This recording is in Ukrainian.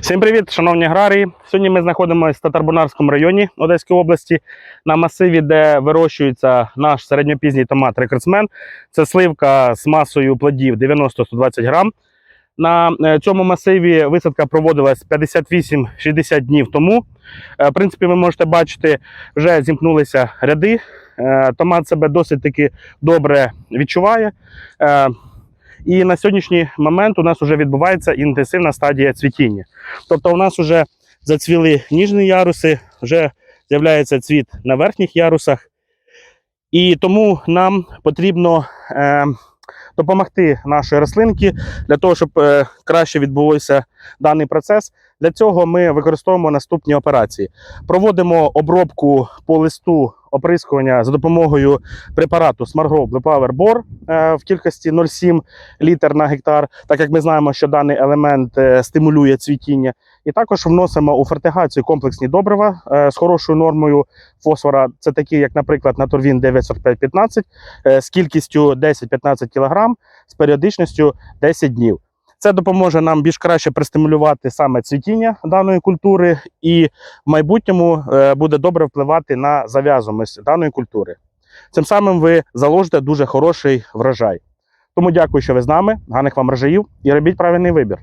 Всім привіт, шановні аграрії. Сьогодні ми знаходимося в Татарбунарському районі Одеської області на масиві, де вирощується наш середньопізній томат рекордсмен. Це сливка з масою плодів 90-120 грам. На е, цьому масиві висадка проводилась 58-60 днів тому. Е, В принципі, ви можете бачити, вже зімкнулися ряди. Е, Томат себе досить таки добре відчуває. І на сьогоднішній момент у нас вже відбувається інтенсивна стадія цвітіння. Тобто у нас вже зацвіли ніжні яруси, вже з'являється цвіт на верхніх ярусах. І тому нам потрібно е, допомогти нашій рослинці для того, щоб е, краще відбувався даний процес. Для цього ми використовуємо наступні операції. Проводимо обробку по листу оприскування за допомогою препарату Blue Power Bor е, в кількості 0,7 літр на гектар, так як ми знаємо, що даний елемент е, стимулює цвітіння. І також вносимо у фертигацію комплексні добрива е, з хорошою нормою фосфора. Це такі, як, наприклад, Натурвін 94515 е, з кількістю 10-15 кг з періодичністю 10 днів. Це допоможе нам більш краще пристимулювати саме цвітіння даної культури, і в майбутньому е, буде добре впливати на зав'язаність даної культури. Цим самим ви заложите дуже хороший врожай. Тому дякую, що ви з нами. Гарних вам врожаїв і робіть правильний вибір.